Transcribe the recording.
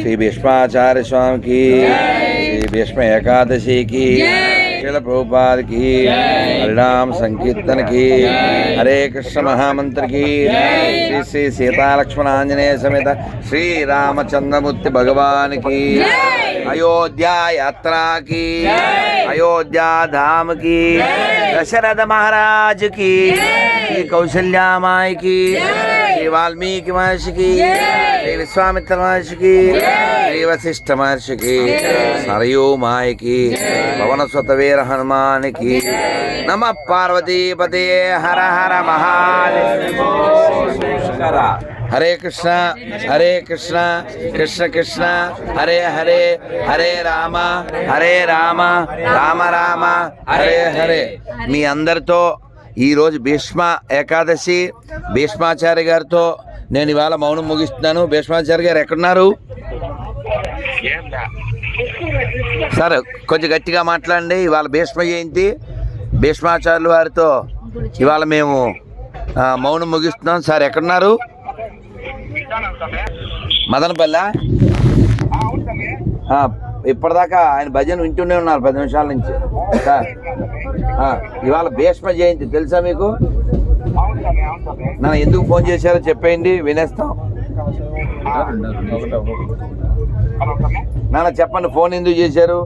श्री भीष्माचार्य स्वामी की श्री भीष्म एकादशी की शिल प्रभुपाद की हरिणाम संकीर्तन की हरे कृष्ण महामंत्र की श्री श्री सीता लक्ष्मण आंजनेय समेत श्री रामचंद्रमूर्ति भगवान की अयोध्या यात्रा की अयोध्या धाम की दशरथ महाराज की कौशल्या माई की వాల్మీకి మహర్షికి శ్రీ విశ్వామిత్ర మహర్షికి శ్రీ వశిష్ఠ మహర్షికి సరయూ మాయకి పవన సుత వీర హనుమానికి. నమ పార్వతీపతే హర హర మహాదేవ. హరే కృష్ణ హరే కృష్ణ కృష్ణ కృష్ణ హరే హరే హరే రామ హరే రామ రామ రామ హరే హరే. మీ అందరితో ఈరోజు భీష్మ ఏకాదశి. భీష్మాచార్య గారితో నేను ఇవాళ మౌనం ముగిస్తున్నాను. భీష్మాచార్య గారు ఎక్కడున్నారు? సార్ కొంచెం గట్టిగా మాట్లాడండి. ఇవాళ భీష్మ జయంతి. భీష్మాచార్యుల వారితో ఇవాళ మేము మౌనం ముగిస్తున్నాం. సార్ ఎక్కడున్నారు? మదనపల్లి? ఇప్పటిదాకా ఆయన భజన వింటూనే ఉన్నారు పది నిమిషాల నుంచి. సార్ ఇవాళ భీష్మ జయంతి తెలుసా మీకు? నన్ను ఎందుకు ఫోన్ చేశారో చెప్పేయండి వినేస్తాం. నాన్న చెప్పండి ఫోన్ ఎందుకు చేశారు?